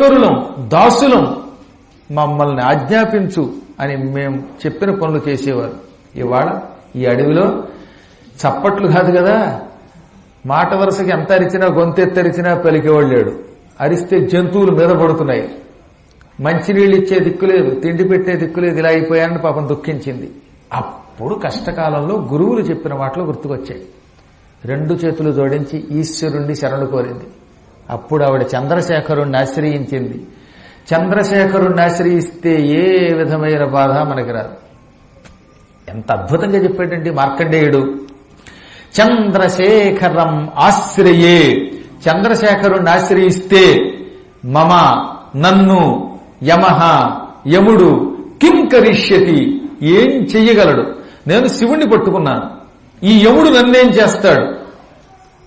కరులం దాసులం. మమ్మల్ని ఆజ్ఞాపించు అని మేము చెప్పిన పనులు చేసేవారు. ఇవాళ ఈ అడవిలో చప్పట్లు కాదు కదా? మాట వరుసకి ఎంత అరిచినా గొంతెత్తరిచినా పలికేవాడు లేడు అరిస్తే జంతువులు మీద పడుతున్నాయి. మంచినీళ్ళు ఇచ్చే దిక్కు లేదు తిండి పెట్టే దిక్కు లేదు ఇలా అయిపోయానని పాపం దుఃఖించింది. అప్పుడు కష్టకాలంలో గురువులు చెప్పిన మాటలు గుర్తుకొచ్చాయి. రెండు చేతులు జోడించి ఈశ్వరుణ్ణి శరణు కోరింది. అప్పుడు ఆవిడ చంద్రశేఖరుణ్ణి ఆశ్రయించింది. చంద్రశేఖరుణ్ణి ఆశ్రయిస్తే ఏ విధమైన బాధ మనకి రాదు. ఎంత అద్భుతంగా చెప్పాడండి మార్కండేయుడు. చంద్రశేఖరం ఆశ్రయే చంద్రశేఖరుణ్ణి ఆశ్రయిస్తే మమ నన్ను యమహ యముడు కిం కరిష్యతి ఏం చెయ్యగలడు? నేను శివుణ్ణి పట్టుకున్నాను. ఈ యముడు నన్నేం చేస్తాడు?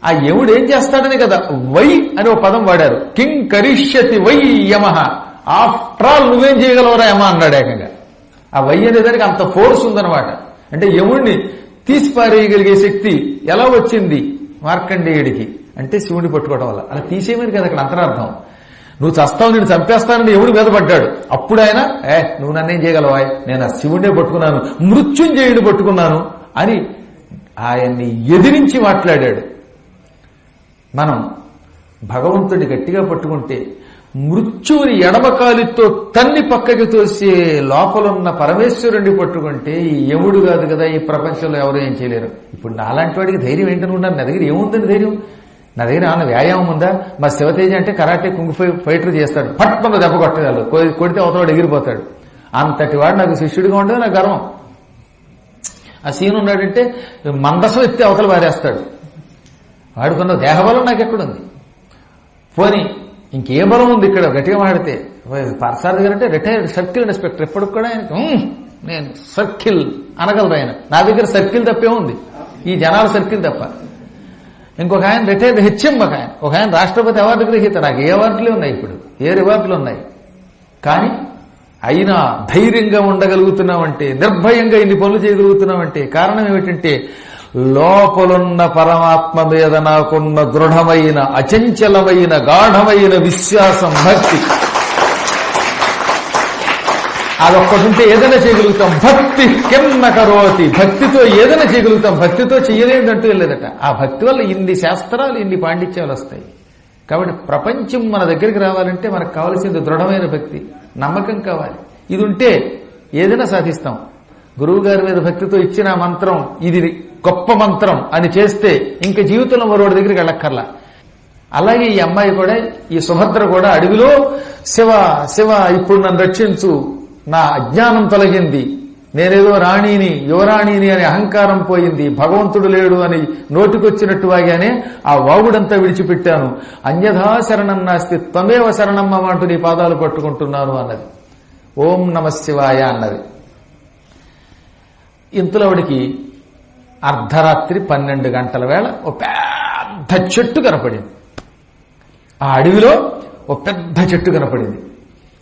ఆ యముడు ఏం చేస్తాడని కదా వై అని ఒక పదం వాడారు. కింగ్ కరిష్యతి వై యమ. ఆఫ్టర్ ఆల్ నువ్వేం చేయగలవరా యమ అన్నాడు ఏకంగా. ఆ వై అనే దానికి అంత ఫోర్స్ ఉందన్నమాట. అంటే యముడిని తీసిపారేయగలిగే శక్తి ఎలా వచ్చింది? మార్కండేయుడికి. అంటే శివుడిని పట్టుకోవడం వల్ల. అలా తీసేయమని కదా అక్కడ అంతరార్థం. నువ్వు చస్తావు నేను చంపేస్తానని ఎవడు మీద పడ్డాడు. అప్పుడు ఆయన ఏ నువ్వు నన్నేం చేయగలవా నేను ఆ శివుడే పట్టుకున్నాను. మృత్యుంజయుడు పట్టుకున్నాను. అని ఆయన్ని ఎదిరించి మాట్లాడాడు. మనం భగవంతుడి గట్టిగా పట్టుకుంటే మృత్యువుని ఎడమకాలితో తన్ని పక్కకి తోసే లోపలున్న పరమేశ్వరుణ్ణి పట్టుకుంటే ఎవడు కాదు కదా ఈ ప్రపంచంలో ఎవరు ఏం చేయలేరు. ఇప్పుడు నాలాంటి వాడికి ధైర్యం ఏంటనుకున్నాను నా దగ్గర ఏముందని ధైర్యం? నా దగ్గర ఏమన్నా వ్యాయామం ఉందా? మా శివతేజ అంటే కరాటే కుంగు ఫైటర్ చేస్తాడు. పట్టుకున్న దెబ్బ కొట్టగలరు కొ- కొడితే అవతలవాడు ఎగిరిపోతాడు. అంతటి వాడు నాకు శిష్యుడిగా ఉండదు నాకు గర్వం. ఆ సీన్ ఉన్నాడంటే మందసం ఎత్తి అవతల పారేస్తాడు వాడుకున్న దేహబలం నాకు ఎక్కడుంది పోని ఇంకే బలం ఉంది ఇక్కడ? గట్టిగా మాడితే పరసాద్ గారు అంటే రిటైర్డ్ సర్కిల్ ఇన్స్పెక్టర్ ఎప్పటికి కూడా ఆయన నేను సర్కిల్ అనగలరు ఆయన. నా దగ్గర సర్కిల్ తప్పే ఉంది. ఈ జనాల సర్కిల్ తప్ప. ఇంకొక ఆయన రిటైర్డ్ హెచ్ఎం ఒక ఆయన. ఒక ఆయన రాష్ట్రపతి అవార్డు గ్రహీత. నాకు ఏ అవార్డులే ఉన్నాయి ఇప్పుడు. ఏ రివార్డులు ఉన్నాయి? కానీ అయినా ధైర్యంగా ఉండగలుగుతున్నామంటే నిర్భయంగా ఇన్ని పనులు చేయగలుగుతున్నామంటే కారణం ఏమిటంటే లోపలున్న పరమాత్మ మీద నాకున్న దృఢమైన అచంచలమైన గాఢమైన విశ్వాసం భక్తి. అదొక్కటుంటే ఏదైనా చేయగలుగుతాం. భక్తి కిన్న కరోతి. భక్తితో ఏదైనా చేయగలుగుతాం. భక్తితో చేయలేదంటూ లేదట. ఆ భక్తి వల్ల ఇన్ని శాస్త్రాలు ఇన్ని పాండిత్యాలు వస్తాయి. కాబట్టి ప్రపంచం మన దగ్గరికి రావాలంటే మనకు కావలసింది దృఢమైన భక్తి నమ్మకం కావాలి. ఇది ఉంటే ఏదైనా సాధిస్తాం. గురువు గారి మీద భక్తితో ఇచ్చిన మంత్రం ఇది గొప్ప మంత్రం అని చేస్తే ఇంక జీవితంలో మరోడి దగ్గరికి వెళ్ళక్కర్లా. అలాగే ఈ అమ్మాయి కూడా ఈ సుభద్ర కూడా అడవిలో శివ శివ ఇప్పుడు నన్ను రక్షించు నా అజ్ఞానం తొలగింది నేనేదో రాణిని యువరాణిని అనే అహంకారం పోయింది భగవంతుడు లేడు అని నోటికొచ్చినట్టు వాగానే ఆ వాగుడంతా విడిచిపెట్టాను. అన్యథా శరణం నాస్తి త్వమేవ శరణమ్మ అంటూ నీ పాదాలు పట్టుకుంటున్నాను అన్నది. ఓం నమ శివాయ అన్నది. ఇంతలో ఆవిడికి అర్ధరాత్రి పన్నెండు గంటల వేళ ఓ పెద్ద చెట్టు కనపడింది. ఆ అడవిలో ఓ పెద్ద చెట్టు కనపడింది.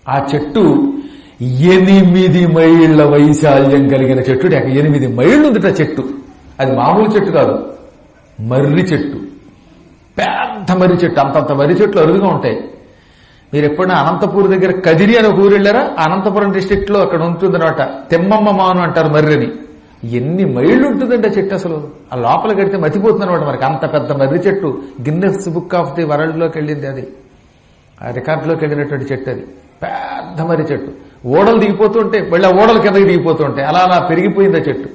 ఆ చెట్టు ఎనిమిది మైళ్ళ వైశాల్యం కలిగిన చెట్టు. ఎనిమిది మైళ్ళు ఉందిట చెట్టు. అది మామూలు చెట్టు కాదు. మర్రి చెట్టు. పెద్ద మర్రి చెట్టు. అంతంత మర్రి చెట్లు అరుదుగా ఉంటాయి. మీరు ఎప్పుడైనా అనంతపూర్ దగ్గర కదిరి అని ఒక ఊరు వెళ్ళారా? అనంతపురం డిస్టిక్లో అక్కడ ఉంటుందన్నమాట. తెమ్మమ్మ మాను అంటారు మర్రిని. ఎన్ని మైళ్ళు ఉంటుందంటే ఆ చెట్టు అసలు? ఆ లోపల కడితే మతిపోతుందనమాట మనకి అంత పెద్ద మర్రి చెట్టు. గిన్నెస్ బుక్ ఆఫ్ ది వరల్డ్లోకి వెళ్ళింది అది. ఆ రికార్డులోకి వెళ్ళినటువంటి చెట్టు అది. పెద్ద మర్రి చెట్టు. ఓడలు దిగిపోతుంటే మళ్ళీ ఆ ఓడలు కిందకి దిగిపోతుంటాయి అలా అలా పెరిగిపోయింది ఆ చెట్టు.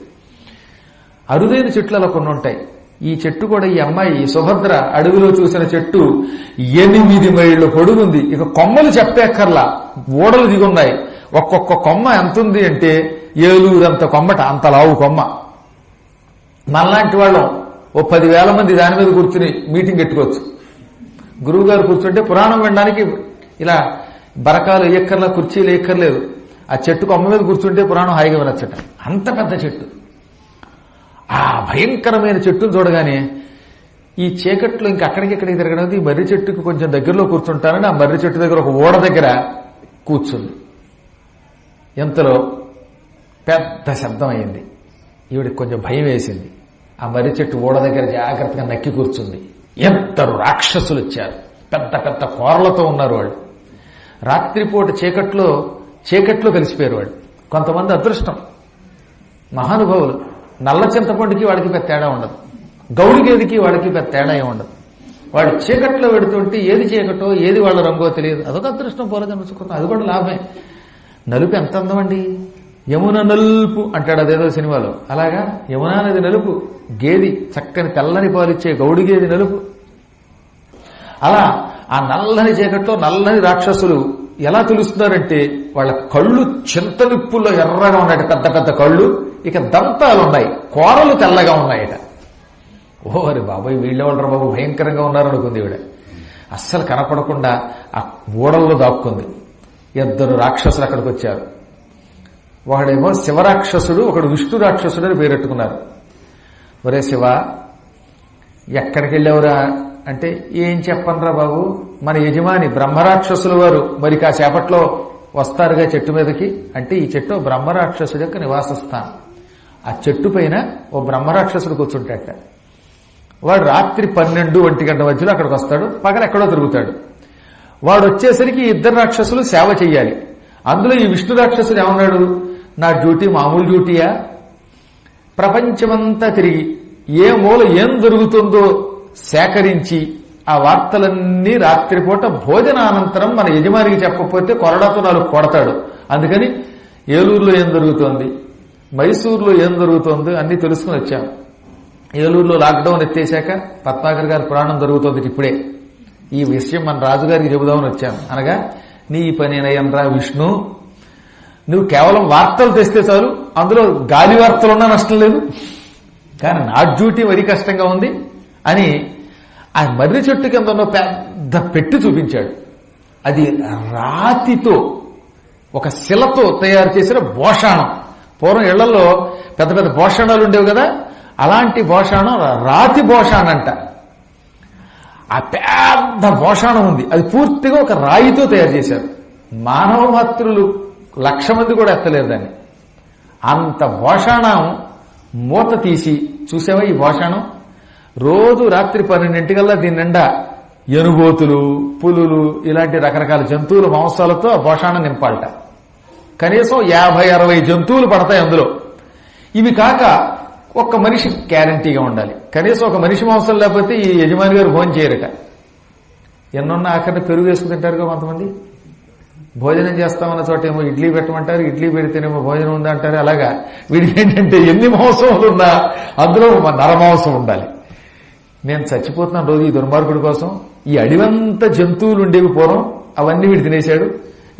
అరుదైన చెట్లు అలా కొన్ని ఉంటాయి. ఈ చెట్టు కూడా ఈ అమ్మాయి సుభద్ర అడవిలో చూసిన చెట్టు ఎనిమిది మైళ్ళు పొడుగుంది. ఇక కొమ్మలు చెప్పేక్కర్లా ఓడలు దిగున్నాయి. ఒక్కొక్క కొమ్మ ఎంత ఉంది అంటే ఏలూరంత కొమ్మట అంత లావు కొమ్మ. మనలాంటి వాళ్ళం ఓ పదివేల మంది దాని మీద కూర్చుని మీటింగ్ పెట్టుకోవచ్చు. గురువు గారు కూర్చుంటే పురాణం వినడానికి ఇలా బరకాలు ఎక్కర్లా కుర్చీలు ఎక్కర్లేదు. ఆ చెట్టు కొమ్మ మీద కూర్చుంటే పురాణం హాయిగా వినొచ్చట. అంత పెద్ద చెట్టు. ఆ భయంకరమైన చెట్టును చూడగానే ఈ చీకట్లో ఇంక అక్కడికిక్కడికి తిరగడం ఈ మర్రి చెట్టుకు కొంచెం దగ్గరలో కూర్చుంటానని ఆ మర్రి చెట్టు దగ్గర ఒక ఓడ దగ్గర కూర్చుంది. ఇంతలో పెద్ద శబ్దం అయింది. ఈవిడికి కొంచెం భయం వేసింది. ఆ మర్రి చెట్టు ఓడ దగ్గర జాగ్రత్తగా నక్కి కూర్చుంది. ఇద్దరు రాక్షసులు వచ్చారు. పెద్ద పెద్ద కోరలతో ఉన్నారు వాళ్ళు. రాత్రిపూట చీకట్లో చీకట్లో కలిసిపోయారు వాళ్ళు. కొంతమంది అదృష్టం. మహానుభావులు నల్ల చింతపండుకి వాడికి పెద్ద తేడా ఉండదు. గౌడి గేదికి వాడికి పెద్ద తేడా ఏమి ఉండదు. వాడు చీకట్లో పెడుతుంటే ఏది చీకటో ఏది వాళ్ళ రంగో తెలియదు. అదొక అదృష్టం పూర్వజన్మ సుకృతం. అది కూడా లాభమే. నలుపు ఎంత అందమండి? యమున నలుపు అంటాడు అదేదో సినిమాలో. అలాగా? యమునా నది నలుపు గేది చక్కని తెల్లని పాలిచ్చే గౌడి గేది నలుపు. అలా ఆ నల్లని చీకట్లో నల్లని రాక్షసులు ఎలా తెలుస్తున్నారంటే వాళ్ళ కళ్ళు చింతనిప్పుల్లో ఎర్రగా ఉన్నాయట పెద్ద పెద్ద కళ్ళు. ఇక దంతాలు ఉన్నాయి కోరలు తెల్లగా ఉన్నాయట. ఓ అరే బాబాయ్ వీళ్ళెవడరు బాబు? భయంకరంగా ఉన్నారనుకుంది ఈవిడ. అస్సలు కనపడకుండా ఆ ఊడల్లో దాక్కుంది. ఇద్దరు రాక్షసులు అక్కడికి వచ్చారు. ఒకడేమో శివరాక్షసుడు ఒకడు విష్ణు రాక్షసుడు అని పేరెట్టుకున్నారు. ఒరే శివ ఎక్కడికి వెళ్ళావురా అంటే ఏం చెప్పనరా బాబు? మన యజమాని బ్రహ్మరాక్షసుల వారు. మరి కాసేపట్లో వస్తారుగా చెట్టు మీదకి? అంటే ఈ చెట్టు బ్రహ్మరాక్షసుడి యొక్క నివాస స్థానం ఆ చెట్టు పైన ఓ బ్రహ్మరాక్షసుడు కూర్చుంటాట వాడు రాత్రి పన్నెండు ఒంటి గంట మధ్యలో అక్కడికి వస్తాడు. పగల ఎక్కడో తిరుగుతాడు. వాడు వచ్చేసరికి ఇద్దరు రాక్షసులు సేవ చెయ్యాలి. అందులో ఈ విష్ణు రాక్షసుడు ఏమన్నాడు? నా డ్యూటీ మామూలు డ్యూటీయా? ప్రపంచమంతా తిరిగి ఏ మూల ఏం జరుగుతుందో సేకరించి ఆ వార్తలన్నీ రాత్రిపూట భోజనానంతరం మన యజమానికి చెప్పకపోతే కొరడాతో నాలుగు కొడతాడు. అందుకని ఏలూరులో ఏం జరుగుతోంది మైసూరులో ఏం జరుగుతోంది అన్ని తెలుసుకుని వచ్చాం. ఏలూరులో లాక్డౌన్ ఎత్తేశాక పద్మాకర్ గారి పురాణం జరుగుతోంది ఇప్పుడే. ఈ విషయం మన రాజుగారికి చెబుదామని వచ్చాను. అనగా నీ పనేనయ్యనరా విష్ణు. నువ్వు కేవలం వార్తలు తెస్తే చాలు అందులో గాలి వార్తలున్నా నష్టం లేదు. కానీ నా డ్యూటీ మరీ కష్టంగా ఉంది అని ఆ మర్రి చెట్టు కింద ఉన్న పెద్ద పెట్టి చూపించాడు. అది రాతితో ఒక శిలతో తయారు చేసిన భోషాణం పూర్వం ఇళ్ళలో పెద్ద పెద్ద భోషాణాలు ఉండేవి కదా అలాంటి భోషాణం రాతి భోషాణంట ఆ పెద్ద భోషాణం ఉంది. అది పూర్తిగా ఒక రాయితో తయారు చేశారు. మానవ మాతృలు లక్ష మంది కూడా ఎత్తలేరు దాన్ని. అంత భోషాణం మూత తీసి చూసావా ఈ భోషాణం రోజు రాత్రి పన్నెండింటికల్లా దీని నిండా ఎనుగోతులు పులులు ఇలాంటి రకరకాల జంతువుల మాంసాలతో ఆ భోషాణం నింపాలట. కనీసం యాభై అరవై జంతువులు పడతాయి అందులో. ఇవి కాక ఒక్క మనిషి గ్యారంటీగా ఉండాలి. కనీసం ఒక మనిషి మాంసం లేకపోతే ఈ యజమాని గారు భోజనం చేయరట. ఎన్నున్న ఆఖరిని పెరుగు వేసుకుంటారుగా కొంతమంది. భోజనం చేస్తామన్న చోట ఏమో ఇడ్లీ పెట్టమంటారు ఇడ్లీ పెడితేనేమో భోజనం ఉందంటారు. అలాగా వీడికి ఏంటంటే ఎన్ని మాంసములు ఉన్నా అందులో నరమాంసం ఉండాలి. నేను చచ్చిపోతున్నాను రోజు ఈ దుర్మార్గుడి కోసం. ఈ అడివంత జంతువులు ఉండేవి పూర్వం అవన్నీ వీడు తినేశాడు.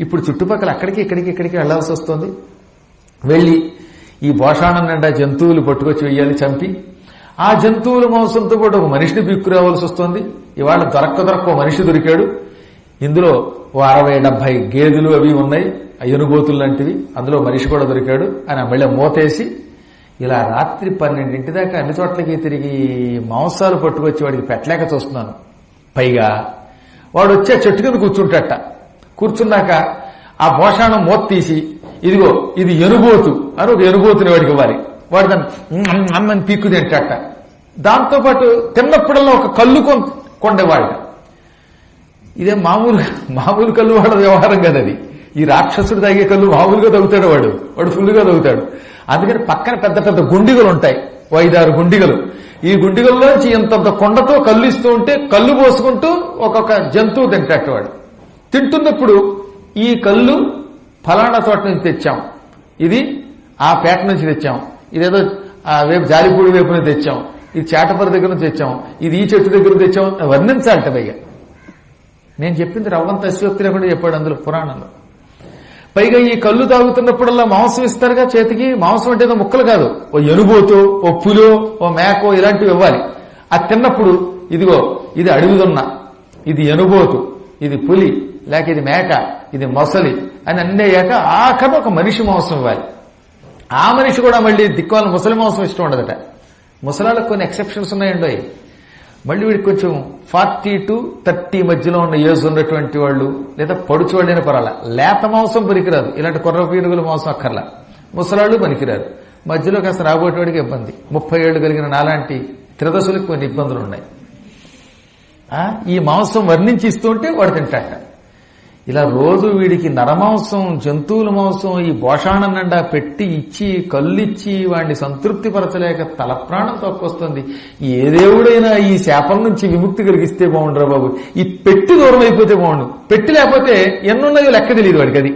ఇప్పుడు చుట్టుపక్కల అక్కడికి ఇక్కడికి ఇక్కడికి వెళ్ళాల్సి వస్తుంది. వెళ్ళి ఈ భోషాణం నిండా జంతువులు పట్టుకొచ్చి వెయ్యాలి చంపి. ఆ జంతువుల మాంసంతో పాటు ఒక మనిషిని బిక్కు రావాల్సి వస్తుంది. ఇవాళ దొరక్క దొరక్క మనిషి దొరికాడు. ఇందులో ఓ అరవై డెబ్బై గేదెలు అవి ఉన్నాయి ఆ ఎనుగోతులు లాంటివి. అందులో మనిషి కూడా దొరికాడు. అని ఆ మళ్ళీ మూతేసి ఇలా రాత్రి పన్నెండింటి దాకా అన్ని చోట్లకి తిరిగి మాంసాలు పట్టుకొచ్చి వాడికి పెట్టలేక చూస్తున్నాను. పైగా వాడు వచ్చి ఆ చెట్టు కింద కూర్చుంటట. కూర్చున్నాక ఆ భోషాణం మూత తీసి ఇదిగో ఇది ఎనుగోతు అని ఒక ఎనుగోతుని వాడికి ఇవ్వాలి. వాడు దాన్ని అమ్మని పీక్కు తింటట. దాంతోపాటు తిన్నప్పుడల్లా ఒక కళ్ళు కొన్ కొండేవాడు ఇదే మామూలు మామూలు కళ్ళు వాడ వ్యవహారం కదా అది. ఈ రాక్షసుడు తాగే కళ్ళు మామూలుగా తగ్గుతాడు వాడు. వాడు ఫుల్గా తగ్గుతాడు అందుకని పక్కన పెద్ద పెద్ద గుండిగలు ఉంటాయి. ఐదారు గుండిగలు. ఈ గుండిగల్లోంచి ఇంతంత కొండతో కళ్ళు ఇస్తూ ఉంటే కళ్ళు పోసుకుంటూ ఒక్కొక్క జంతువు తింటాడు వాడు. తింటున్నప్పుడు ఈ కళ్ళు ఫలానా చోట నుంచి తెచ్చాం. ఇది ఆ పేట నుంచి తెచ్చాం. ఇదేదో ఆ వేపు జాలిపూడి వైపు నుంచి తెచ్చాం. ఇది చేటపర దగ్గర నుంచి తెచ్చాం. ఇది ఈ చెట్టు దగ్గర తెచ్చాం. వర్ణించాలట పైగా. నేను చెప్పింది రవ్వంత అశ్వక్తి లేకుండా చెప్పాడు అందులో పురాణంలో. పైగా ఈ కళ్ళు తాగుతున్నప్పుడల్లా మాంసం ఇస్తారుగా చేతికి. మాంసం అంటే ఏదో ముక్కలు కాదు. ఓ ఎనుబోతో ఓ పులో ఓ మేకో ఇలాంటివి ఇవ్వాలి. అది తిన్నప్పుడు ఇదిగో ఇది అడవిదున్న ఇది ఎనుబోతు. ఇది పులి లేక ఇది మేక ఇది మొసలి అని అన్నీ ఆఖరి ఒక మనిషి మాంసం ఇవ్వాలి. ఆ మనిషి కూడా మళ్ళీ దిక్కువాలి ముసలి మాంసం ఇష్టం ఉండదట. ముసలాళ్ళకు కొన్ని ఎక్సెప్షన్స్ ఉన్నాయండి మళ్ళీ వీడికి కొంచెం ఫార్టీ టు థర్టీ మధ్యలో ఉన్న ఏజ్ ఉన్నటువంటి వాళ్ళు లేదా పడుచు వాళ్ళైనా పరాల లేత మాంసం పనికిరాదు. ఇలాంటి కొర్ర పీనుగుల మాంసం అక్కర్లా. ముసలాళ్ళు పనికిరారు. మధ్యలో కాస్త రాబోయేవాడికి ఇబ్బంది. ముప్పై ఏళ్ళు కలిగిన నాలాంటి త్రిదశులకు కొన్ని ఇబ్బందులు ఉన్నాయి. ఈ మాంసం వర్ణించి ఇస్తూ ఉంటే వాడు తింటాట ఇలా రోజు వీడికి నరమాంసం జంతువుల మాంసం ఈ భోషాణం నిండా పెట్టి ఇచ్చి కళ్ళిచ్చి వాడిని సంతృప్తిపరచలేక తలప్రాణం తల ప్రాణం తక్కువస్తుంది ఏ దేవుడైనా ఈ శాపం నుంచి విముక్తి కలిగిస్తే బాగుండరా బాబు. ఈ పెట్టి దూరం అయిపోతే బాగుండు. పెట్టి లేకపోతే ఎన్నున్నాయో లెక్క తెలియదు వాడికి అది.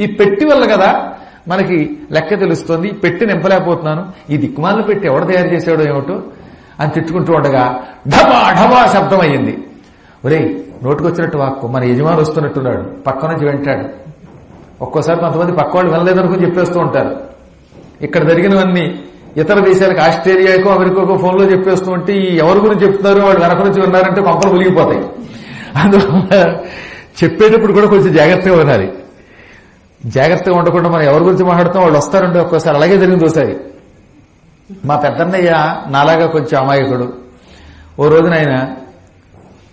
ఈ పెట్టి వల్ల కదా మనకి లెక్క తెలుస్తుంది. పెట్టి నింపలేకపోతున్నాను. ఈ దిక్కుమాలను పెట్టి ఎవడు తయారు చేశాడో ఏమిటో? అని తిట్టుకుంటూ ఉండగా ఢబా ఢబా శబ్దం అయ్యింది ఒరే నోటుకొచ్చినట్టు వాక్కు. మన యజమాని వస్తున్నట్టున్నాడు. పక్క నుంచి వెంటాడు. ఒక్కోసారి కొంతమంది పక్క వాళ్ళు వెళ్ళలేదనుకుని చెప్పేస్తూ ఉంటారు. ఇక్కడ జరిగినవన్నీ ఇతర దేశాలకు ఆస్ట్రేలియాకో అమెరికాకో ఫోన్లో చెప్పేస్తూ ఉంటే ఈ ఎవరి గురించి చెప్తున్నారు వాళ్ళు వెనక నుంచి విన్నారంటే పంపలు ములిగిపోతాయి అందువల్ల చెప్పేటప్పుడు కూడా కొంచెం జాగ్రత్తగా ఉండాలి జాగ్రత్తగా ఉండకుండా మనం ఎవరి గురించి మాట్లాడుతాం వాళ్ళు వస్తారంటే ఒక్కోసారి అలాగే జరిగింది ఒకసారి మా పెద్దన్నయ్య నాలాగా కొంచెం అమాయకుడు. ఓ రోజున ఆయన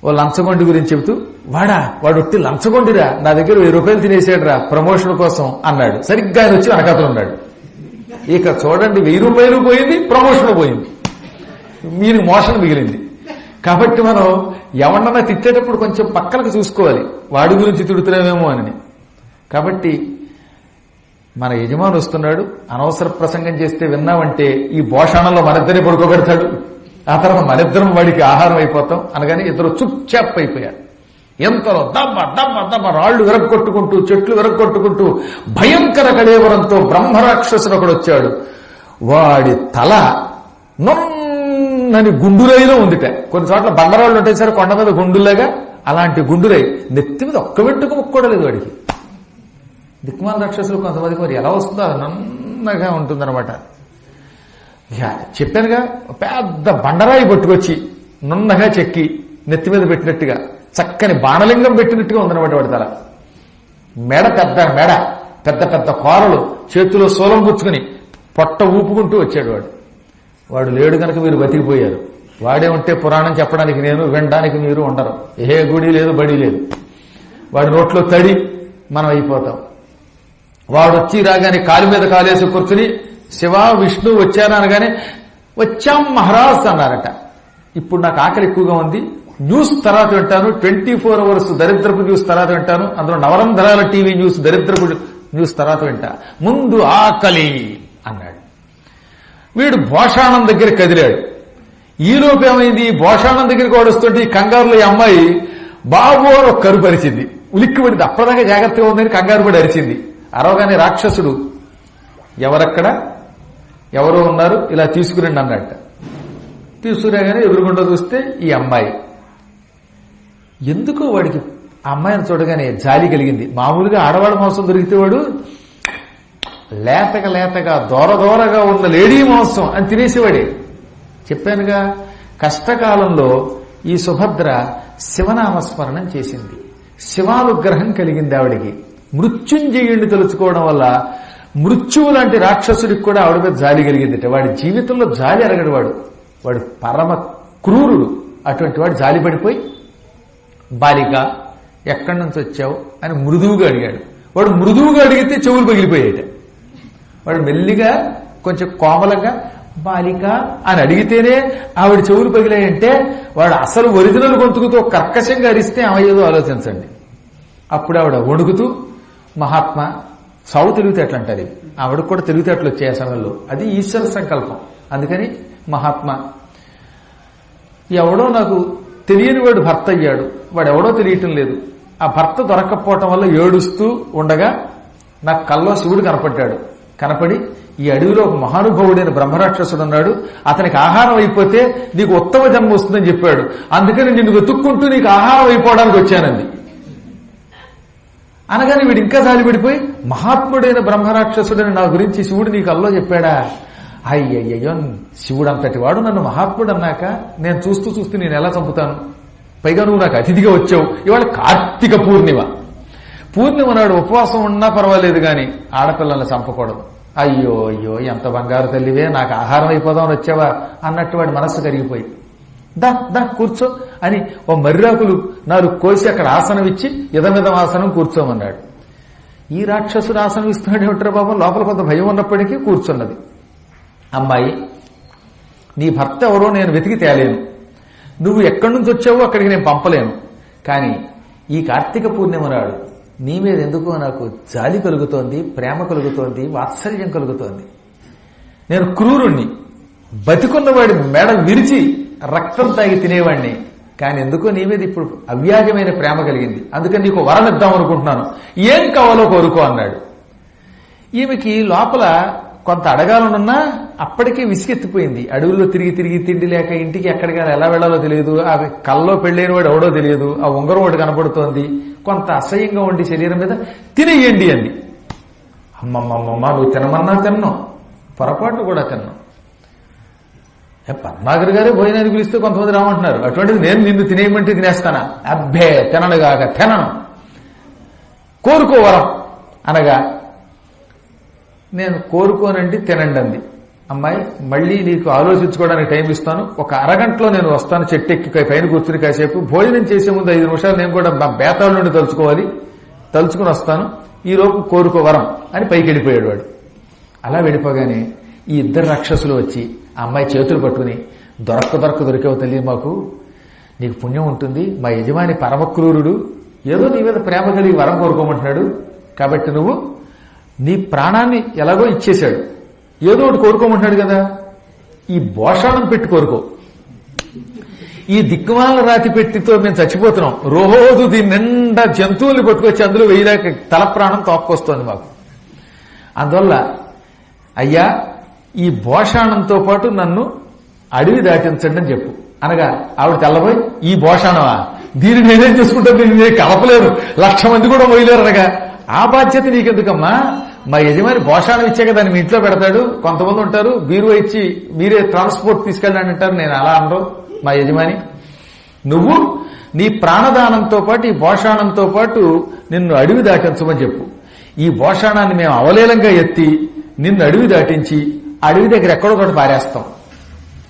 ఓ లంచగొండి గురించి చెబుతూ వాడా వాడు ఉట్టి లంచగొండిరా నా దగ్గర వెయ్యి రూపాయలు తినేసాడురా ప్రమోషన్ కోసం అన్నాడు. సరిగ్గా ఆయన వచ్చి వెనకాతలు ఉన్నాడు. ఇక చూడండి వెయ్యి రూపాయలు పోయింది ప్రమోషన్ పోయింది. మీరు మోషన్ మిగిలింది. కాబట్టి మనం ఎవరన్నా తిట్టేటప్పుడు కొంచెం పక్కలకు చూసుకోవాలి. వాడి గురించి తిడుతున్నామేమో అని. కాబట్టి మన యజమాని వస్తున్నాడు అనవసర ప్రసంగం చేస్తే విన్నామంటే ఈ భోషణంలో మనిద్దరే పడుకోబెడతాడు. ఆ తర్వాత మనిద్దరం వాడికి ఆహారం అయిపోతాం. అనగానే ఇద్దరు చుప్చాప్ అయిపోయారు. ఎంతలో దమ్మ దమ్మ దమ్మ రాళ్ళు విరగొట్టుకుంటూ చెట్లు విరగొట్టుకుంటూ భయంకర కళేవరంతో బ్రహ్మరాక్షసుడు ఒకడు వచ్చాడు. వాడి తల నొన్నని గుండురైలో ఉందిట. కొన్ని చోట్ల బండరాళ్ళు ఉంటాయి సరే కొండ మీద గుండులాగా అలాంటి గుండురై నెత్తి మీద ఒక్క వెంటుకు ముక్కోడలేదు వాడికి. దిక్మాల రాక్షసులు కొంతమందికి మరి ఎలా వస్తుందో నన్నగా ఉంటుందన్నమాట. చెప్పానుగా పెద్ద బండరాయి పట్టుకొచ్చి నున్నగా చెక్కి నెత్తి మీద పెట్టినట్టుగా చక్కని బాణలింగం పెట్టినట్టుగా ఉందన్నమాట వాడి తల. మెడ పెద్ద మెడ పెద్ద పెద్ద కోరలు చేతిలో సోలం పుచ్చుకుని పొట్ట ఊపుకుంటూ వచ్చాడు వాడు. వాడు లేడు కనుక మీరు బతికిపోయారు. వాడే ఉంటే పురాణం చెప్పడానికి నేను వినడానికి మీరు ఉండరు. ఏ గుడి లేదు బడి లేదు. వాడి నోట్లో తడి మనం అయిపోతాం. వాడు వచ్చి రాగానే కాలు మీద కాలేసి కూర్చుని శివ విష్ణు వచ్చాను అనగానే వచ్చాం మహారాజ్ అన్నారట. ఇప్పుడు నాకు ఆకలి ఎక్కువగా ఉంది న్యూస్ తర్వాత వింటాను ట్వంటీ ఫోర్ అవర్స్ దరిద్రపు న్యూస్ తర్వాత వింటాను అందులో నవరంధ్రాల టీవీ న్యూస్ దరిద్రపు న్యూస్ తర్వాత వింటా. ముందు ఆకలి అన్నాడు. వీడు భోషాణం దగ్గర కదిలాడు. ఈలోపు ఏమైంది? భోషాణం దగ్గరికి వాడు వస్తుంటే ఈ కంగారులో ఈ అమ్మాయి బాబు అని ఒక కరుపు అరిచింది ఉలిక్కి అప్పటిదాకా జాగ్రత్తగా ఉందని కంగారు పడి అరిచింది. అరవగానే రాక్షసుడు ఎవరక్కడ? ఎవరో ఉన్నారు? ఇలా తీసుకురండి అన్నట్ట. తీసుకురాగానే ఎదురుగుండా చూస్తే ఈ అమ్మాయి. ఎందుకో వాడికి అమ్మాయిని చూడగానే జాలి కలిగింది. మామూలుగా ఆడవాళ్ళ మాంసం దొరికితే వాడు లేతగా లేతగా దోర దూరగా ఉన్న లేడీ మాంసం అని తినేసేవాడే. చెప్పానుగా కష్టకాలంలో ఈ సుభద్ర శివనామస్మరణం చేసింది. శివానుగ్రహం కలిగింది ఆవిడికి. మృత్యుంజయుడిని తెలుసుకోవడం వల్ల మృత్యువు లాంటి రాక్షసుడికి కూడా ఆవిడ మీద జాలి కలిగిందిట. వాడి జీవితంలో జాలి అరగడు వాడు. వాడు పరమ క్రూరుడు. అటువంటి వాడు జాలి పడిపోయి బాలిక ఎక్కడి నుంచి వచ్చావు? అని మృదువుగా అడిగాడు. వాడు మృదువుగా అడిగితే చెవులు పగిలిపోయాట. వాడు మెల్లిగా కొంచెం కోమలంగా బాలిక అని అడిగితేనే ఆవిడ చెవులు పగిలాయంటే వాడు అసలు ఒరిజినల్ గొంతుకుతో కర్కశంగా అరిస్తే ఏమయ్యేదో ఆలోచించండి. అప్పుడు ఆవిడ వణుకుతూ మహాత్మ సావు తెలివితేటలు అంటారు ఇవి. ఆవిడకు కూడా తెలివితేటలు వచ్చాయి ఆ సమయంలో. అది ఈశ్వర సంకల్పం. అందుకని మహాత్మా ఎవడో నాకు తెలియని వాడు భర్త అయ్యాడు. వాడు ఎవడో తెలియటం లేదు. ఆ భర్త దొరకకపోవటం వల్ల ఏడుస్తూ ఉండగా నాకు కల్లో శివుడు కనపడ్డాడు. కనపడి ఈ అడవిలో ఒక మహానుభావుడైన బ్రహ్మరాక్షసుడు ఉన్నాడు. అతనికి ఆహారం అయిపోతే నీకు ఉత్తమ జన్మ వస్తుందని చెప్పాడు. అందుకని నిన్ను వెతుక్కుంటూ నీకు ఆహారం అయిపోవడానికి వచ్చానంది. అనగానే వీడు ఇంకా జాలిపడిపోయి మహాత్ముడైన బ్రహ్మరాక్షసుడని నా గురించి శివుడు నీకు అల్లో చెప్పాడా? అయ్యయ్యో శివుడు అంతటి వాడు నన్ను మహాత్ముడు అన్నాక నేను చూస్తూ చూస్తూ నేను ఎలా చంపుతాను? పైగా నువ్వు నాకు అతిథిగా వచ్చావు. ఇవాళ కార్తీక పూర్ణిమ. పూర్ణిమ నాడు ఉపవాసం ఉన్నా పర్వాలేదు కానీ ఆడపిల్లల్ని చంపకూడదు. అయ్యో అయ్యో ఎంత బంగారు తల్లివే నాకు ఆహారం అయిపోదామని వచ్చావా? అన్నట్టు వాడి మనస్సు కరిగిపోయి. దా దా కూర్చో అని ఓ మర్రాకులు నారు కోసి అక్కడ ఆసనం ఇచ్చి ఇదమిదం ఆసనం కూర్చోమన్నాడు. ఈ రాక్షసుడు ఆసనం ఇస్తున్నాడు ఏమిటారు బాబు? లోపల కొంత భయం ఉన్నప్పటికీ కూర్చున్నది. అమ్మాయి నీ భర్త ఎవరో నేను వెతికి తేలేను. నువ్వు ఎక్కడి నుంచి వచ్చావో అక్కడికి నేను పంపలేను. కానీ ఈ కార్తీక పూర్ణిమ నాడు నీ మీద ఎందుకో నాకు జాలి కలుగుతోంది ప్రేమ కలుగుతోంది వాత్సల్యం కలుగుతోంది. నేను క్రూరుణ్ణి బతికున్నవాడి మెడ విరిచి రక్తం తాగి తినేవాడిని కానీ ఎందుకో నీ మీద ఇప్పుడు అవ్యాజమైన ప్రేమ కలిగింది. అందుకని నీకు వరం ఇద్దాం అనుకుంటున్నాను. ఏం కావాలో కోరుకో అన్నాడు. ఈమెకి లోపల కొంత అడగాలనున్నా అప్పటికే విసిగెత్తిపోయింది. అడవుల్లో తిరిగి తిరిగి తిండి లేక ఇంటికి ఎక్కడికి ఎలా వెళ్ళాలో తెలియదు. ఆ కల్లో పెళ్ళైన వాడు ఎవడో తెలియదు. ఆ ఉంగరం ఒకటి కనపడుతోంది. కొంత అసహ్యంగా ఉండి శరీరం మీద తినేయండి అంది. అమ్మమ్మమ్మ నువ్వు తినమన్నా తిన్నావు పొరపాటు కూడా తిన్నావు పద్మాగర్ గారే భోజనానికి పిలిస్తే కొంతమంది రామంటున్నారు. అటువంటిది నేను నిన్ను తినేయమంటే తినేస్తానా? అబ్బే తిననుగాక తినను. కోరుకోవరం అనగా నేను కోరుకోనండి తినండి అంది. అమ్మాయి మళ్ళీ నీకు ఆలోచించుకోవడానికి టైం ఇస్తాను. ఒక అరగంటలో నేను వస్తాను చెట్టు ఎక్కి పైన కూర్చుని కాసేపు. భోజనం చేసే ముందు ఐదు నిమిషాలు నేను కూడా మా బేతాళ నుండి తలుచుకోవాలి. తలుచుకుని వస్తాను. ఈ కోరుకోవరం అని పైకి వెళ్ళిపోయాడు వాడు. అలా వెళ్ళిపోగానే ఈ ఇద్దరు రాక్షసులు వచ్చి ఆ అమ్మాయి చేతులు పట్టుకుని దొరక్క దొరక్క దొరికేవు తల్లి మాకు. నీకు పుణ్యం ఉంటుంది. మా యజమాని పరమక్రూరుడు. ఏదో నీ మీద ప్రేమ కలిగి వరం కోరుకోమంటున్నాడు. కాబట్టి నువ్వు నీ ప్రాణాన్ని ఎలాగో ఇచ్చేశాడు. ఏదో ఒకటి కోరుకోమంటున్నాడు కదా. ఈ భోషాణం పెట్టి కోరుకో. ఈ దిక్కుమాల రాతి పెట్టితో మేము చచ్చిపోతున్నాం. రోజు దీని నిండా జంతువుల్ని పట్టుకొచ్చి అందులో వేయలేక తల ప్రాణం తోక్కొస్తోంది మాకు. అందువల్ల అయ్యా ఈ భోషాణంతో పాటు నన్ను అడవి దాటించండి అని చెప్పు. అనగా ఆవిడ తెల్లబోయి ఈ భోషాణమా దీన్ని నేనేం చేసుకుంటాను? దీన్ని నేను కలపలేరు లక్ష మంది కూడా మొయ్యలేరు అనగా. ఆ బాధ్యత నీకెందుకమ్మా? మా యజమాని భోషాణం ఇచ్చాక దాన్ని మీ ఇంట్లో పెడతాడు. కొంతమంది ఉంటారు బీరువా ఇచ్చి మీరే ట్రాన్స్పోర్ట్ తీసుకెళ్ళండి అంటారు. నేను అలా అనరు మా యజమాని? నువ్వు నీ ప్రాణదానంతో పాటు ఈ భోషాణంతో పాటు నిన్ను అడవి దాటించమని చెప్పు. ఈ భోషాణాన్ని మేము అవలేలంగా ఎత్తి నిన్ను అడవి దాటించి అడవి దగ్గర ఎక్కడో ఒకటి పారేస్తాం.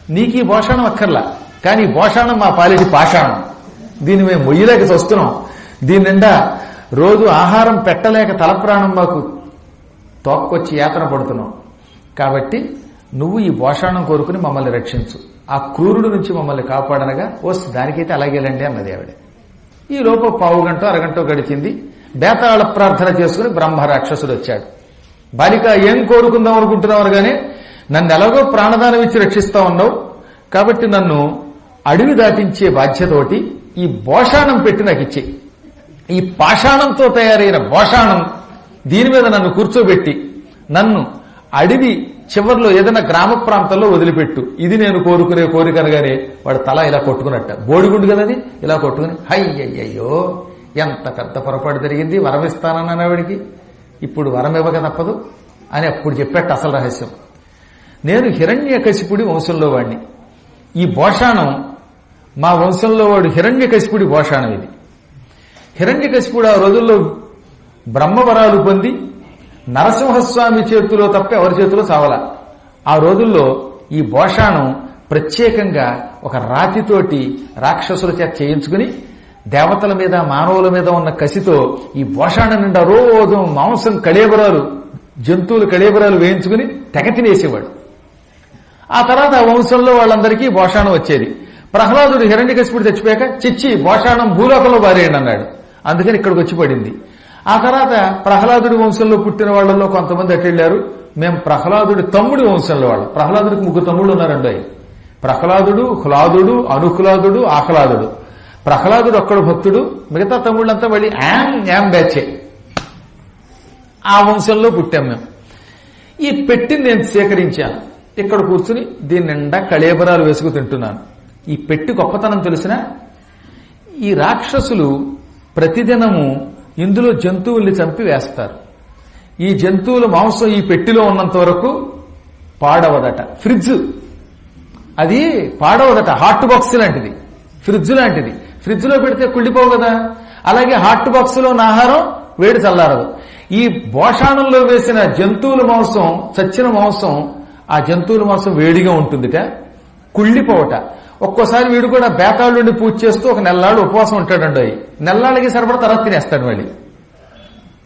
నీకు ఈ భోషాణం అక్కర్లా కానీ భోషాణం మా పాలిటి పాషాణం. దీన్ని మేము మొయ్యలేక చూస్తున్నాం. దీని నిండా రోజు ఆహారం పెట్టలేక తలప్రాణం మాకు తోక్కొచ్చి యాతన పడుతున్నాం. కాబట్టి నువ్వు ఈ భోషాణం కోరుకుని మమ్మల్ని రక్షించు. ఆ క్రూరుడు నుంచి మమ్మల్ని కాపాడనగా వస్తు దానికైతే అలాగేలండి అన్నది ఆవిడ. ఈ లోపు పావు గంట అరగంట గడిచింది. బేతాళ ప్రార్థన చేసుకుని బ్రహ్మ రాక్షసుడు వచ్చాడు. బాలిక ఏం కోరుకుందాం అనుకుంటున్నావు అనగానే నన్ను ఎలాగో ప్రాణదానం ఇచ్చి రక్షిస్తా ఉన్నావు. కాబట్టి నన్ను అడవి దాటించే బాధ్యతోటి ఈ భోషాణం పెట్టి నాకు ఇచ్చే ఈ పాషాణంతో తయారైన భోషాణం దీని మీద నన్ను కూర్చోబెట్టి నన్ను అడవి చివర్లో ఏదైనా గ్రామ ప్రాంతంలో వదిలిపెట్టు. ఇది నేను కోరుకునే కోరికనగానే వాడు తల ఇలా కొట్టుకున్నట్ట. బోడిగుండు కదది ఇలా కొట్టుకుని అయ్యయ్యో ఎంత పెద్ద పొరపాటు జరిగింది వరం ఇస్తానన్నావిడికి ఇప్పుడు వరం ఇవ్వక తప్పదు అని అప్పుడు చెప్పేట అసలు రహస్యం. నేను హిరణ్యకశిపుడి వంశంలో వాడిని ఈ భోషాణం మా వంశంలో వాడు హిరణ్యకశిపుడి భోషాణం ఇది. హిరణ్యకశిపుడు ఆ రోజుల్లో బ్రహ్మవరాలు పొంది నరసింహస్వామి చేతిలో తప్ప ఎవరి చేతిలో చావల. ఆ రోజుల్లో ఈ భోషాణం ప్రత్యేకంగా ఒక రాతితోటి రాక్షసుల చేత చేయించుకుని దేవతల మీద మానవుల మీద ఉన్న కసితో ఈ భోషాణం నిండా రోజు మాంసం కళేబరాలు జంతువులు కళేబరాలు వేయించుకుని తెగ తినేసేవాడు. ఆ తర్వాత వంశంలో వాళ్ళందరికీ భోషాణం వచ్చేది. ప్రహ్లాదుడు హిరణ్యకశిపుడు తెచ్చిపోయాక చిచ్చి భోషాణం భూలోకంలో బారేయండి అన్నాడు అందుకని ఇక్కడికి వచ్చి పడింది. ఆ తర్వాత ప్రహ్లాదుడి వంశంలో పుట్టిన వాళ్ళలో కొంతమంది అటెళ్ళారు మేము ప్రహ్లాదుడి తమ్ముడి వంశంలో వాళ్ళు. ప్రహ్లాదుడికి ముగ్గురు తమ్ముళ్ళు ఉన్నారండి ప్రహ్లాదుడు హ్లాదుడు అనుహ్లాదుడు ఆహ్లాదుడు. ప్రహ్లాదుడు ఒక్కడు భక్తుడు మిగతా తమ్ముళ్ళంతా మళ్ళీ యామ్ యామ్ బ్యాచే. ఆ వంశంలో పుట్టాం మేము. ఈ పెట్టింది నేను సేకరించాను ఇక్కడ కూర్చుని దీని నిండా కళేబరాలు వేసుకు తింటున్నాను. ఈ పెట్టి గొప్పతనం తెలిసిన ఈ రాక్షసులు ప్రతిదినము ఇందులో జంతువుల్ని చంపి వేస్తారు. ఈ జంతువుల మాంసం ఈ పెట్టిలో ఉన్నంత వరకు పాడవదట. ఫ్రిడ్జ్. అది పాడవదట. హాట్ బాక్స్ లాంటిది. ఫ్రిడ్జ్ లాంటిది. ఫ్రిడ్జ్లో పెడితే కుళ్ళిపోవు కదా. అలాగే హాట్ బాక్స్లో ఉన్న ఆహారం వేడి చల్లారదు. ఈ భోషాణంలో వేసిన జంతువుల మాంసం చచ్చిన మాంసం ఆ జంతువుల మాంసం వేడిగా ఉంటుందిట కుళ్ళిపోవట. ఒక్కోసారి వీడు కూడా బేతాళుడిని పూజ చేస్తూ ఒక నెల్లాడు ఉపవాసం ఉంటాడండి. నెల్లాళ్ళకి సరిపడ తర్వాత తినేస్తాడు మళ్ళీ.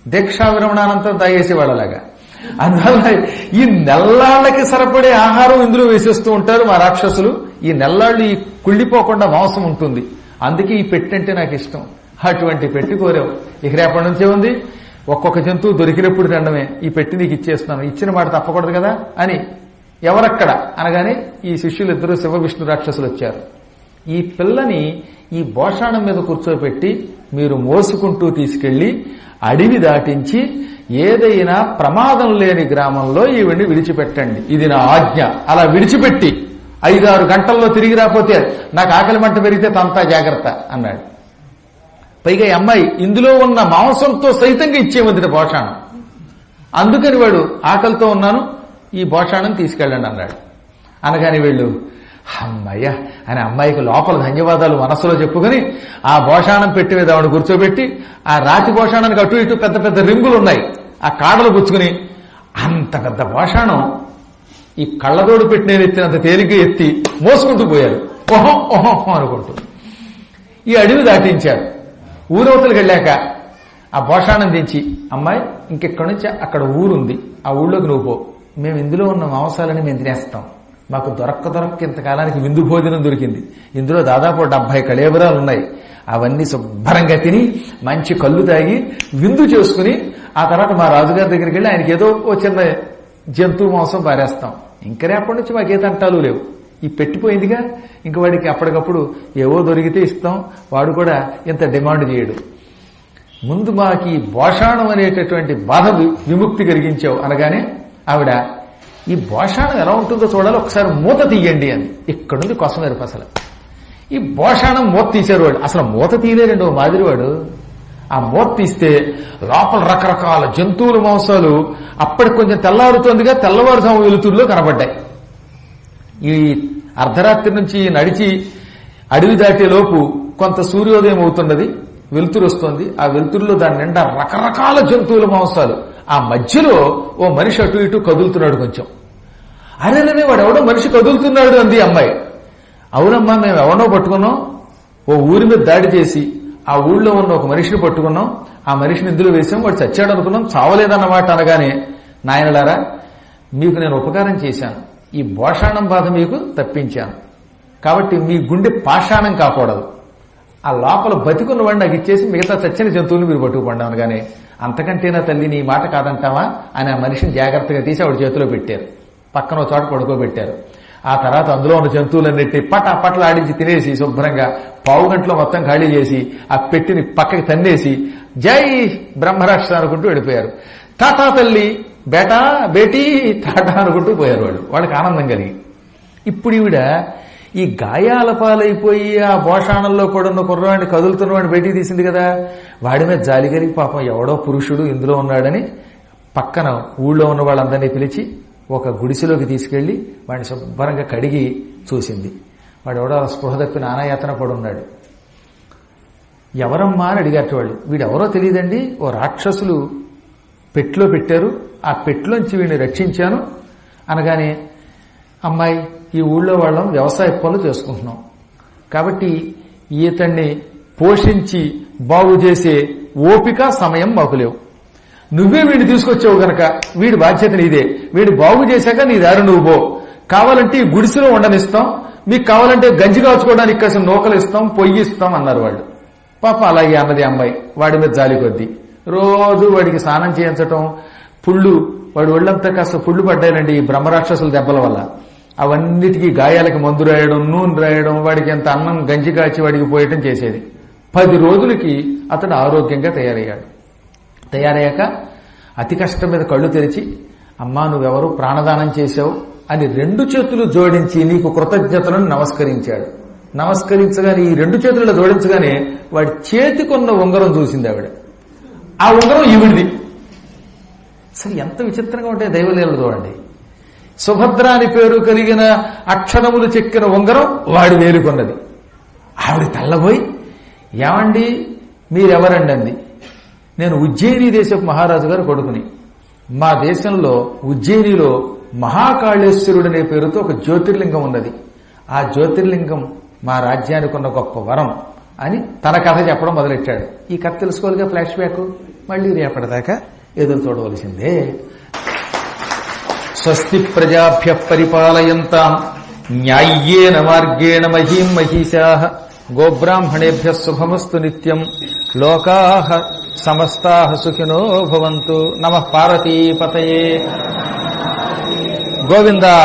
దీక్షా విరమణానంతరం తాగేసేవాళ్ళలాగా అందువల్ల ఈ నెల్లాళ్ళకి సరిపడే ఆహారం ఇందులో వేసేస్తూ ఉంటారు మా రాక్షసులు. ఈ నెల్లాళ్ళు ఈ కుళ్ళిపోకుండా మాంసం ఉంటుంది. అందుకే ఈ పెట్టంటే నాకు ఇష్టం. అటువంటి పెట్టి కోరావు ఇక రేపటి నుంచే ఉంది ఒక్కొక్క జంతువు దొరికినప్పుడు తినడమే. ఈ పెట్టి నీకు ఇచ్చేస్తున్నాను. ఇచ్చిన మాట తప్పకూడదు కదా? అని ఎవరక్కడ? అనగానే ఈ శిష్యులిద్దరూ శివ విష్ణు రాక్షసులు వచ్చారు. ఈ పిల్లని ఈ భోషాణం మీద కూర్చోబెట్టి మీరు మోసుకుంటూ తీసుకెళ్ళి అడవి దాటించి ఏదైనా ప్రమాదం లేని గ్రామంలో ఈవిడిని విడిచిపెట్టండి. ఇది నా ఆజ్ఞ. అలా విడిచిపెట్టి ఐదారు గంటల్లో తిరిగి రాకపోతే నాకు ఆకలి మంట పెరిగితే తంతా జాగ్రత్త అన్నాడు. పైగా ఈ అమ్మాయి ఇందులో ఉన్న మాంసంతో సైతంగా ఇచ్చేమంది భోషాణం అందుకని వాడు ఆకలితో ఉన్నాను ఈ భోషాణం తీసుకెళ్ళండి అన్నాడు. అనగాని వీళ్ళు అమ్మయ్య అని అమ్మాయికి లోపల ధన్యవాదాలు మనసులో చెప్పుకొని ఆ భోషాణం పెట్టి మీద ఆవిడ కూర్చోబెట్టి ఆ రాతి భోషాణానికి అటు ఇటు పెద్ద పెద్ద రింగులు ఉన్నాయి ఆ కాడలు పుచ్చుకుని అంత పెద్ద భోషాణం ఈ కళ్ళతోడు పెట్టిన ఎత్తినంత తేలిక ఎత్తి మోసుకుంటూ పోయారు. ఓహో ఓహో అనుకుంటూ. ఈ అడవి దాటించారు. ఊరవతలకు వెళ్ళాక ఆ భోషాణం దించి అమ్మాయి ఇంకెక్కడి నుంచి? అక్కడ ఊరుంది. ఆ ఊళ్ళోకి నువ్వు పో. మేము ఇందులో ఉన్న మాంసాలని మేము తినేస్తాం. మాకు దొరక్క దొరక్క ఇంతకాలానికి విందు భోజనం దొరికింది. ఇందులో దాదాపు డెబ్బై కళేబరాలు ఉన్నాయి. అవన్నీ శుభ్రంగా తిని మంచి కళ్ళు తాగి విందు చేసుకుని ఆ తర్వాత మా రాజుగారి దగ్గరికి వెళ్ళి ఆయనకి ఏదో ఓ చిన్న జంతువు మాంసం పారేస్తాం. ఇంకా రేపటి నుంచి మాకే తంటాలు లేవు. ఈ పెట్టిపోయిందిగా. ఇంక వాడికి అప్పటికప్పుడు ఏవో దొరికితే ఇస్తాం. వాడు కూడా ఇంత డిమాండ్ చేయడు. ముందు మాకు ఈ భోషాణం అనేటటువంటి బాధ విముక్తి కలిగించావు అనగానే ఆవిడ ఈ భోషాణం ఎలా ఉంటుందో చూడాలి ఒకసారి మూత తీయండి అని. ఇక్కడుంది కొసమేరు అసలు. ఈ భోషాణం మూత తీశారు వాడు. అసలు మూత తీయలేరండి ఓ మాదిరి వాడు. ఆ మూత తీస్తే లోపల రకరకాల జంతువుల మాంసాలు అప్పటికి కొంచెం తెల్లారుతోందిగా తెల్లవారుజాము వెలుతురులో కనబడ్డాయి. ఈ అర్ధరాత్రి నుంచి నడిచి అడవి దాటే లోపు కొంత సూర్యోదయం అవుతున్నది. వెలుతురు వస్తుంది. ఆ వెలుతురులో దాని నిండా రకరకాల జంతువుల మాంసాలు. ఆ మధ్యలో ఓ మనిషి అటు ఇటు కదులుతున్నాడు కొంచెం. అరేననే వాడు ఎవడో మనిషి కదులుతున్నాడు అంది అమ్మాయి. అవునమ్మా మేము ఎవడో పట్టుకున్నాం. ఓ ఊరి మీద దాడి చేసి ఆ ఊళ్ళో ఉన్న ఒక మనిషిని పట్టుకున్నాం. ఆ మనిషిని ఇందులో వేసాం. వాడు చచ్చాడు అనుకున్నాం. చావలేదన్నమాట అనగానే నాయనలారా మీకు నేను ఉపకారం చేశాను. ఈ భోషాణం బాధ మీకు తప్పించాను. కాబట్టి మీ గుండె పాషాణం కాకూడదు. ఆ లోపల బతికున్న వాడిని నాకు ఇచ్చేసి మిగతా చచ్చిన జంతువులు మీరు పట్టుకుపడ్డాను అనగానే అంతకంటేనా తల్లి నీ మాట కాదంటావా? అని ఆ మనిషిని జాగ్రత్తగా తీసి ఆవిడ చేతిలో పెట్టారు. పక్కన చోట పడుకోబెట్టారు. ఆ తర్వాత అందులో ఉన్న జంతువులన్నిటి పట పట్ల ఆడించి తినేసి శుభ్రంగా పావు గంటలో మొత్తం ఖాళీ చేసి ఆ పెట్టిని పక్కకి తన్నేసి జై బ్రహ్మరాక్ష అనుకుంటూ వెళ్ళిపోయారు. తాతా తల్లి బేటా బేటీ తాటా అనుకుంటూ పోయారు వాళ్ళు. వాళ్ళకి ఆనందం కలిగి. ఇప్పుడు ఈవిడ ఈ గాయాల పాలైపోయి ఆ భోషాణంలో కూడా ఉన్న కుర్రవాడిని కదులుతున్న వాడిని బయటికి తీసింది కదా. వాడి మీద జాలి కలిగి పాపం ఎవడో పురుషుడు ఇందులో ఉన్నాడని పక్కన ఊళ్ళో ఉన్న వాళ్ళందరినీ పిలిచి ఒక గుడిసెలోకి తీసుకెళ్ళి వాడిని శుభ్రంగా కడిగి చూసింది. వాడు ఎవడో స్పృహ తప్పి నానాయాతన పడున్నాడు. ఎవరమ్మా అని అడిగారు వాళ్ళు. వీడెవరో తెలియదండి. ఓ రాక్షసులు పెట్లో పెట్టారు. ఆ పెట్లోంచి వీడిని రక్షించాను అనగానే అమ్మాయి ఈ ఊళ్ళో వాళ్ళం వ్యవసాయ పనులు చేసుకుంటున్నాం. కాబట్టి ఈతన్ని పోషించి బాగు చేసే ఓపిక సమయం మాకు లేవు. నువ్వే వీడిని తీసుకొచ్చావు గనక వీడి బాధ్యత నీదే వీడు బాగు చేశాక నీ దారి నువ్వు పో. కావాలంటే ఈ గుడిసెలో ఉండనిస్తాం మీకు కావాలంటే గంజి కాచుకోవడానికి కాసిన నూకలు ఇస్తాం పొయ్యి ఇస్తాం అన్నారు వాళ్ళు. పాప అలాగే అన్నది అమ్మాయి. వాడి మీద జాలి కొద్ది. రోజు వాడికి స్నానం చేయించటం పుళ్ళు వాడి ఒళ్ళంతా కాస్త పుళ్ళు పడ్డాయండి ఈ బ్రహ్మరాక్షసుల దెబ్బల వల్ల. అవన్నిటికీ గాయాలకి మందు రాయడం నూనె రాయడం వాడికి ఎంత అన్నం గంజి కాచి వాడికి పోయటం చేసేది. పది రోజులకి అతడు ఆరోగ్యంగా తయారయ్యాడు. తయారయ్యాక అతి కష్టం మీద కళ్ళు తెరిచి అమ్మా నువ్వెవరు? ప్రాణదానం చేశావు? అని రెండు చేతులు జోడించి నీకు కృతజ్ఞతలను నమస్కరించాడు. నమస్కరించగానే ఈ రెండు చేతులను జోడించగానే వాడి చేతికున్న ఉంగరం చూసింది ఆవిడ. ఆ ఉంగరం ఈవిడిది. అసలు ఎంత విచిత్రంగా ఉంటాయి దైవలీలలు చూడండి. సుభద్ర అని పేరు కలిగిన అక్షరములు చెక్కిన ఉంగరం వాడి వేలుకొన్నది ఆవిడ తెల్లబోయి ఏమండి మీరెవరండి? అంది. నేను ఉజ్జయిని దేశపు మహారాజు గారు కొడుకుని. మా దేశంలో ఉజ్జయినిలో మహాకాళేశ్వరుడు అనే పేరుతో ఒక జ్యోతిర్లింగం ఉన్నది. ఆ జ్యోతిర్లింగం మా రాజ్యానికి ఉన్న గొప్ప వరం అని తన కథ చెప్పడం మొదలెట్టాడు. ఈ కథ తెలుసుకోవాలిగా ఫ్లాష్ బ్యాక్? మళ్ళీ రేపటిదాకా ఎదురు చూడవలసిందే. స్వస్తి ప్రజాభ్య పరిపాలయంతాం. న్యాయ్యేన మార్గేణ మహీం మహిషా గోబ్రాహ్మణేభ్య శుభమస్తు నిత్యం. లోకా సమస్తాః సుఖినో భవంతు. నమ పార్వతీపతయే. గోవిందా!